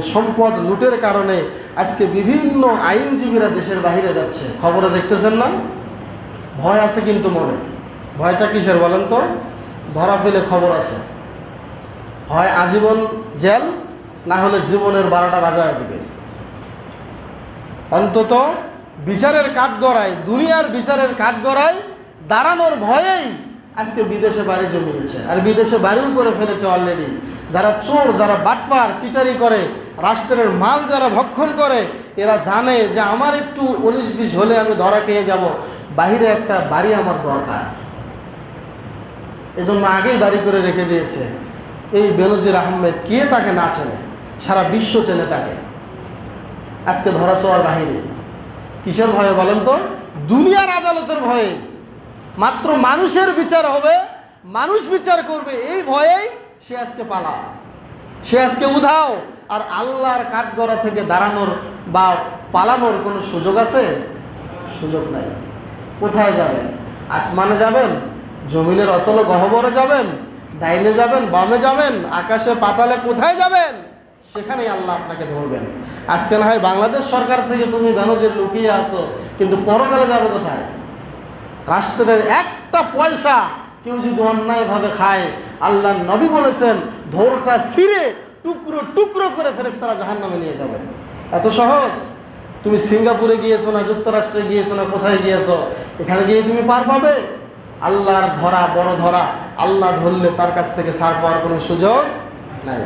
সম্পদ লুটের কারণে আজকে বিভিন্ন আইনজীবীরা দেশের বাইরে যাচ্ছে। খবরে দেখতেছেন না? ভয় আছে কিন্তু মনে। ভয়টা কিসের বলেন তো? ধরা ফেলে খবর আছে। হয় আজীবন জেল, না হলে জীবনের বারোটা বাজায় দিবে। অন্তত বিচারের কাঠগড়ায়, দুনিয়ার বিচারের কাঠগড়ায় দাঁড়ানোর ভয়েই আজকে বিদেশে বাড়ি জমিয়েছে। আর বিদেশে বাড়িও করে ফেলেছে অলরেডি যারা চোর, যারা বাটপার, চিটারি করে রাষ্ট্রের মাল যারা ভক্ষণ করে, এরা জানে যে আমার একটু উনিশ বিশ হলে আমি ধরা খেয়ে যাব। বাহিরে একটা বাড়ি আমার দরকার। এজন্য আগেই বাড়ি করে রেখে দিয়েছে। এই বেনজির আহমেদ কে তাকে না চেনে? সারা বিশ্ব চেনে তাকে। আজকে ধরা ছোঁয়ার বাহিরে। কিসের ভয়ে বলেন তো? দুনিয়ার আদালতের ভয়ে। মাত্র মানুষের বিচার হবে, মানুষ বিচার করবে, এই ভয়েই সে আজকে পালা সে আজকে উধাও। আর আল্লাহর কাঠগড়া থেকে দাঁড়ানোর বা পালানোর কোনো সুযোগ আছে? সুযোগ নাই। কোথায় যাবেন? আসমানে যাবেন? জমিনের অতল গহবরে যাবেন? ডাইনে যাবেন? বামে যাবেন? আকাশে পাতালে কোথায় যাবেন? সেখানেই আল্লাহ আপনাকে ধরবেন। আজকে না হয় বাংলাদেশ সরকার থেকে তুমি বেনজির লুকিয়ে আসো কিন্তু পরকালে যাবে কোথায়? রাষ্ট্রের একটা পয়সা কেউ যদি অন্যায়ভাবে খায় আল্লাহ নবী বলেছেন ধোরটা ছিঁড়ে টুকরো টুকরো করে ফেরেস্তারা জাহান নামে নিয়ে যাবে। এত সহজ? তুমি সিঙ্গাপুরে গিয়েছো না যুক্তরাষ্ট্রে গিয়েছো না কোথায় গিয়েছো? এখানে গিয়ে তুমি পার পাবে? আল্লাহর ধরা বড় ধরা, আল্লাহ ধরলে তার কাছ থেকে সার পাওয়ার কোনো সুযোগ নাই।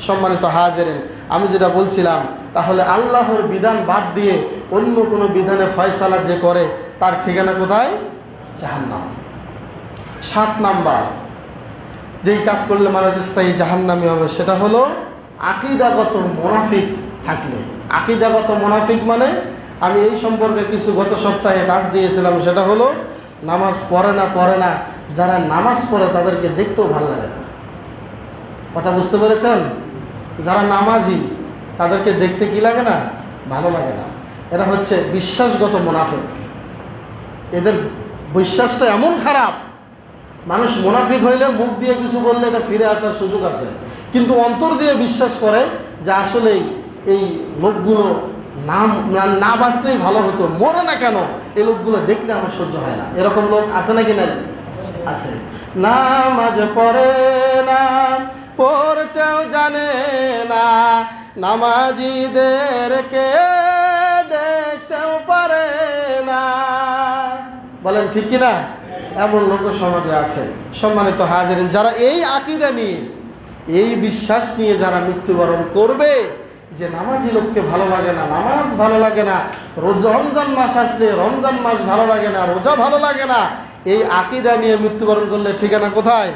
সম্মানিত হাজেরেন, আমি যেটা বলছিলাম, তাহলে আল্লাহর বিধান বাদ দিয়ে অন্য কোনো বিধানে ফয়সালা যে করে, তার ঠিকানা কোথায়? জাহান্নাম। সাত নাম্বার যেই কাজ করলে মানুষ স্থায়ী জাহান্নামি হবে, সেটা হলো আকিদাগত মোনাফিক থাকলে। আকিদাগত মোনাফিক মানে আমি এই সম্পর্কে কিছু গত সপ্তাহে কাজ দিয়েছিলাম, সেটা হলো নামাজ পড়ে না পড়ে না, যারা নামাজ পড়ে তাদেরকে দেখতেও ভালো লাগে না। কথা বুঝতে পেরেছেন? যারা নামাজি, তাদেরকে দেখতে কি লাগে না? ভালো লাগে না। এরা হচ্ছে বিশ্বাসগত মুনাফিক। এদের বিশ্বাসটা এমন খারাপ মানুষ মুনাফিক হইলে মুখ দিয়ে কিছু বললে এটা ফিরে আসার সুযোগ আছে। কিন্তু অন্তর দিয়ে বিশ্বাস করে যে আসলেই এই লোকগুলো নাম না- বাঁচলেই ভালো হতো। মরে না কেন? এই লোকগুলো দেখলে আমার সহ্য হয় না। এরকম লোক আছে নাকি নাই? আছে। নামাজ পড়ে না, পড়তেও জানে না। নামাজিদেরকে দেখতেও পারে না। বলেন ঠিক কি না এমন লোক সমাজে আছে, সম্মানিত হাজিরিন, যারা এই আকিদা নিয়ে, এই বিশ্বাস নিয়ে যারা মৃত্যুবরণ করবে, যে নামাজি লোককে ভালো লাগে না, নামাজ ভালো লাগে না, রোজ রমজান মাস আসলে রমজান মাস ভালো লাগে না, রোজা ভালো লাগে না, এই আকিদা নিয়ে মৃত্যুবরণ করলে ঠিকানা কোথায়?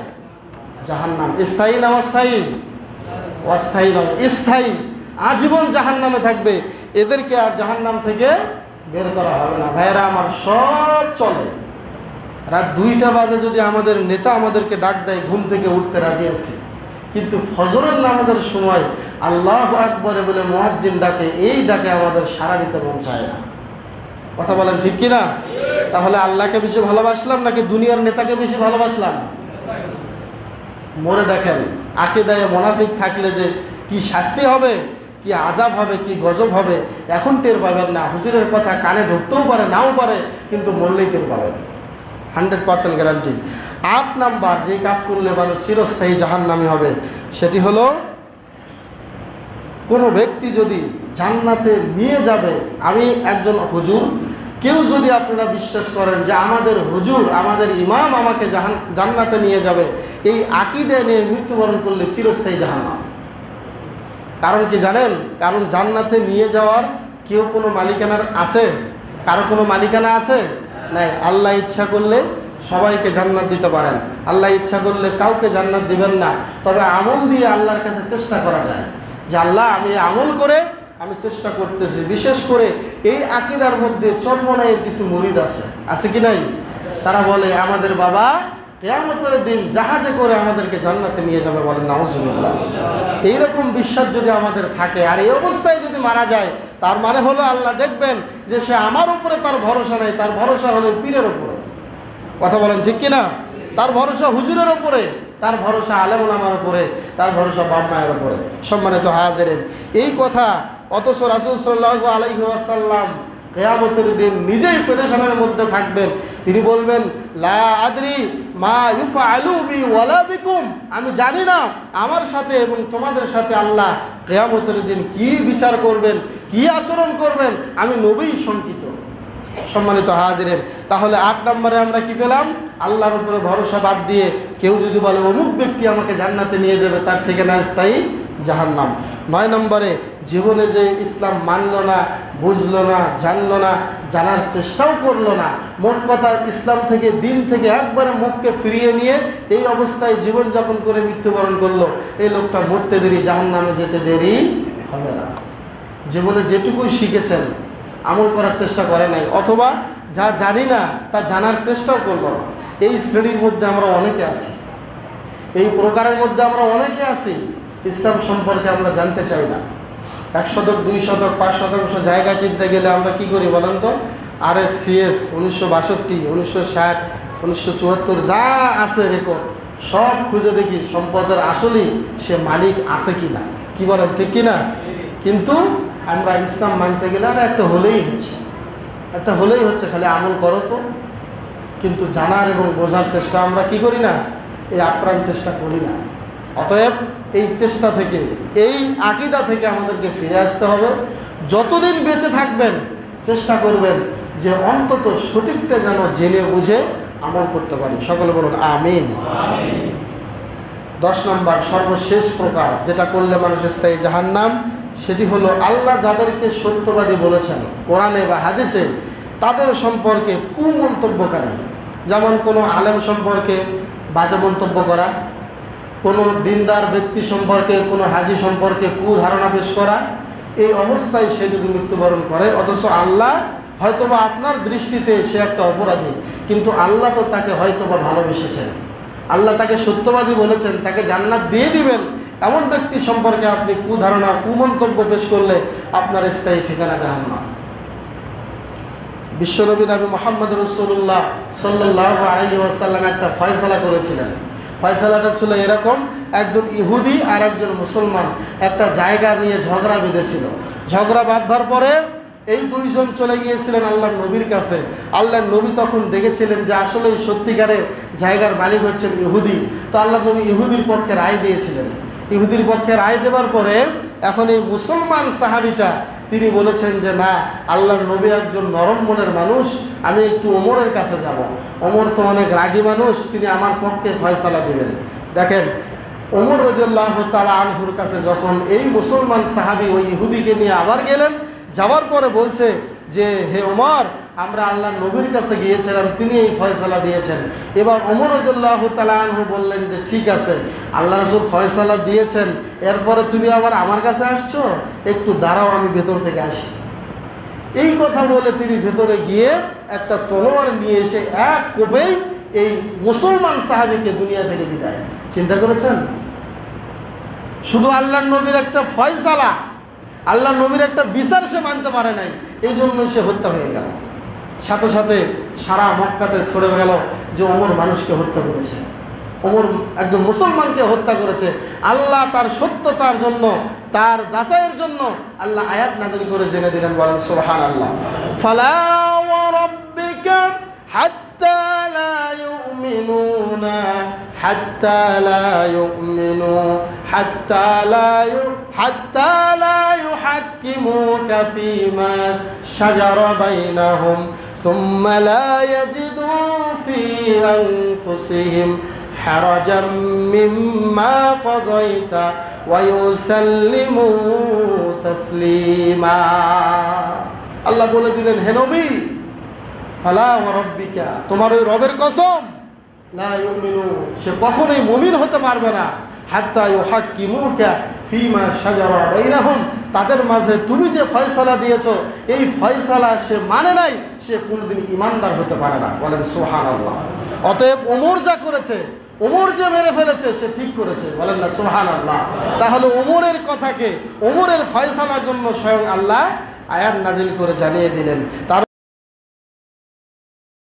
জাহান্নাম। স্থায়ী না অস্থায়ী? অস্থায়ী নয়, স্থায়ী। আজীবন জাহান নামে থাকবে। এদেরকে আর জাহান্নাম থেকে বের করা হবে না। ভাইরা আমার সব চলে। রাত দুইটা বাজে যদি আমাদের নেতা আমাদেরকে ডাক দেয়, ঘুম থেকে উঠতে রাজি আছি। কিন্তু ফজরের নামাজের সময় আল্লাহ আকবরে বলে মহাজ্জিন ডাকে, এই ডাকে আমাদের সারা দিতে মন চায় না। কথা বলেন ঠিক কি না তাহলে আল্লাহকে বেশি ভালোবাসলাম নাকি দুনিয়ার নেতাকে বেশি ভালোবাসলাম? মরে দেখেন, আকেদায় মোনাফিক থাকলে যে কি শাস্তি হবে, কি আজাব হবে, কি গজব হবে, এখন টের পাবেন না। হুজুরের কথা কানে ঢুকতেও পারে, নাও পারে, কিন্তু মরলেই টের পাবেন। Hundred percent guarantee. আট নাম্বার যে কাজ করলে মানুষ চিরস্থায়ী জাহান্নামি হবে, সেটি হলো কোনো ব্যক্তি যদি জান্নাতে নিয়ে যাবে, আমি একজন হুজুর, কেউ যদি আপনারা বিশ্বাস করেন যে আমাদের হুজুর, আমাদের ইমাম আমাকে জাহান, জান্নাতে নিয়ে যাবে, এই আকিদে নিয়ে মৃত্যুবরণ করলে চিরস্থায়ী জাহান্নাম। কারণ কি জানেন? কারণ জান্নাতে নিয়ে যাওয়ার কেউ কোনো মালিকানার আছে? কারও কোনো মালিকানা আছে? নাই, আল্লাহ ইচ্ছা করলে সবাইকে জান্নাত দিতে পারেন। আল্লাহ ইচ্ছা করলে কাউকে জান্নাত দিবেন না। তবে আমল দিয়ে আল্লাহর কাছে চেষ্টা করা যায়। যে আল্লাহ, আমি আমল করে আমি চেষ্টা করতেছি। বিশেষ করে এই আকিদার মধ্যে চর্মনাইয়ের কিছু মরিদ আছে। আছে কি নাই? তারা বলে, আমাদের বাবা কেয়ামতের দিন জাহাজে করে আমাদেরকে জান্নাতে নিয়ে যাবে বলেন নাউজুবিল্লাহ। এইরকম বিশ্বাস যদি আমাদের থাকে, আর এই অবস্থায় যদি মারা যায় তার মানে হলো আল্লাহ দেখবেন যে সে আমার উপরে তার ভরসা নেই, তার ভরসা হলো পীরের উপরে। কথা বলেন ঠিক কিনা? তার ভরসা হুজুরের ওপরে তার ভরসা আলেমুল আমার উপরে, তার ভরসা বাপ মায়ের উপরে। সম্মানিত হাজারেন, এই কথা অথচ রাসুল সাল্লাহ আলাইহি আসাল্লাম কেয়ামতের দিন নিজেই পেরেশানের মধ্যে থাকবেন। তিনি বলবেন, লা আদরি মা ইউফা আলু বি ওয়ালা বিকুম। আমি জানি না আমার সাথে এবং তোমাদের সাথে আল্লাহ কেয়ামতের দিন কি বিচার করবেন কি আচরণ করবেন? আমি নবী শঙ্কিত। সম্মানিত হাজিরের, তাহলে আট নম্বরে আমরা কি পেলাম? আল্লাহর উপরে ভরসা বাদ দিয়ে কেউ যদি বলে, অমুক ব্যক্তি আমাকে জান্নাতে নিয়ে যাবে, তার ঠিকানা স্থায়ী জাহান্নাম। নয় নম্বরে, জীবনে যে ইসলাম মানল না, বুঝলো না, জানলো না, জানার চেষ্টাও করল না, মোট কথা ইসলাম থেকে, দিন থেকে একবারে মুখকে ফিরিয়ে নিয়ে এই অবস্থায় জীবনযাপন করে মৃত্যুবরণ করল, এই লোকটা মরতে দেরি, জাহান্নামে যেতে দেরি হবে না। জীবনে যেটুকুই শিখেছেন, আমল করার চেষ্টা করে নাই, অথবা যা জানি না, তা জানার চেষ্টাও করব না। এই শ্রেণির মধ্যে আমরা অনেকে আছি। এই প্রকারের মধ্যে আমরা অনেকে আছি, ইসলাম সম্পর্কে আমরা জানতে চাই না। এক শতক, দুই শতক, পাঁচ শতাংশ জায়গা কিনতে গেলে আমরা কি করি বলেন তো? আর এস সিএস উনিশশো বাষট্টি, উনিশশো ষাট, উনিশশো চুয়াত্তর, যা আছে রেকর্ড সব খুঁজে দেখি সম্পদের আসলেই সে মালিক আছে কি না কি বলেন, ঠিক কি না কিন্তু আমরা ইসলাম মানতে গেলে আর একটা হলেই হচ্ছে। একটা হলেই হচ্ছে খালি আমল করো তো। কিন্তু জানার এবং বোঝার চেষ্টা আমরা কি করি না? এই আপ্রাণ চেষ্টা করি না। অতএব এই চেষ্টা থেকে এই আকিদা থেকে আমাদেরকে ফিরে আসতে হবে। যতদিন বেঁচে থাকবেন চেষ্টা করবেন যে অন্তত সঠিকটা যেন জেনে বুঝে আমল করতে পারি। সকলে বলুন আমিন। দশ নম্বর সর্বশেষ প্রকার যেটা করলে মানুষের স্থায়ী জাহান্নাম সেটি হলো আল্লাহ যাদেরকে সত্যবাদী বলেছেন কোরআনে বা হাদিসে, তাদের সম্পর্কে কুমন্তব্যকারী। যেমন কোনো আলেম সম্পর্কে বাজে মন্তব্য করা, কোনো দিনদার ব্যক্তি সম্পর্কে, কোনো হাজি সম্পর্কে কুধারণা পেশ করা, এই অবস্থায় সে যদি মৃত্যুবরণ করে, অথচ আল্লাহ হয়তোবা আপনার দৃষ্টিতে সে একটা অপরাধী, কিন্তু আল্লাহ তো তাকে হয়তোবা ভালোবেসেছেন। আল্লাহ তাকে সত্যবাদী বলেছেন, তাকে জান্নাত দিয়ে দিবেন এমন ব্যক্তি সম্পর্কে আপনি কুধারণা, কুমন্তব্য পেশ করলে আপনার স্থায়ী ঠিকানা জাহান্না বিশ্বনবী নবী মোহাম্মদ রসুল্লাহ সাল্লাহ আলী একটা ফয়সালা করেছিলেন। ফয়সালাটা ছিল এরকম, একজন ইহুদি আর একজন মুসলমান একটা জায়গা নিয়ে ঝগড়া বেঁধেছিল। ঝগড়া বাঁধবার পরে এই দুইজন চলে গিয়েছিলেন আল্লাহ নবীর কাছে। আল্লাহর নবী তখন দেখেছিলেন যে আসলে সত্যিকারের জায়গার মালিক হচ্ছেন ইহুদি। তো আল্লাহ নবী ইহুদির পক্ষে রায় দিয়েছিলেন। ইহুদির পক্ষে রায় দেওয়ার পরে এখন এই মুসলমান সাহাবিটা তিনি বলেছেন যে, না, আল্লাহর নবী একজন নরম মনের মানুষ, আমি একটু ওমরের কাছে যাব। ওমর তো অনেক রাগী মানুষ, তিনি আমার পক্ষে ফয়সালা দিবেন দেখেন, ওমর রজুল্লাহ তালা আনহুর কাছে যখন এই মুসলমান সাহাবি ওই ইহুদিকে নিয়ে আবার গেলেন, যাওয়ার পরে বলছে যে, হে ওমর আমরা আল্লাহ নবীর কাছে গিয়েছিলাম, তিনি এই ফয়সালা দিয়েছেন। এবার ওমর রদুল্লাহ তালাহু বললেন যে, ঠিক আছে, আল্লাহ রসুল ফয়সালা দিয়েছেন, এরপরে তুমি আবার আমার কাছে আসছো? একটু দাঁড়াও, আমি ভেতর থেকে আসি। এই কথা বলে তিনি ভেতরে গিয়ে একটা তলোয়ার নিয়ে এসে এক কোপেই এই মুসলমান সাহাবিকে দুনিয়া থেকে বিদায় চিন্তা করেছেন? শুধু আল্লাহ নবীর একটা ফয়সালা আল্লাহ নবীর একটা বিচার সে মানতে পারে নাই, এই জন্য সে হত্যা হয়ে গেল। সাথে সাথে সারা মক্কাতে সরে গেল যে ওমর মানুষকে হত্যা করেছে। অমর একজন মুসলমানকে হত্যা করেছে। আল্লাহ তার সত্যতার জন্য, তার যাচাইয়ের জন্য আল্লাহ আয়াত নাজিল করে জেনে দিলেন বলেন সোহান আল্লাহ ফালা রাব্বিকা হাত্তা লা ইউমিনুনা, হাত্তা লা ইউমিনু, হাত্তা লা ইউ, হাত্তা লা ইউহাক্কিমুকা ফীমা শাজারা বাইনাহুম। ثم لا يجدوا في أنفسهم حرجا مما قضيت ويسلموا تسليما আল্লাহ বলে দিলেন হে নবী ফালা ও রব্বিকা তোমার ওই রবের কসম লা ইউমিনু সে কখনোই মুমিন হতে পারবে না হাত্তা ইউহাক্কিমুকা ফিমা শাজারা বাইনাহুম তাদের মাঝে তুমি যে ফয়সালা দিয়েছো এই ফয়সালা সে মানে নাই সে কোনোদিন ইমানদার হতে পারে না। বলেন সোহান আল্লাহ অতএব ওমর যা করেছে ওমর যে মেরে ফেলেছে, সে ঠিক করেছে। বলেন না সোহান আল্লাহ তাহলে ওমরের কথাকে ওমরের ফয়সালার জন্য স্বয়ং আল্লাহ আয়ার নাজিল করে জানিয়ে দিলেন। তার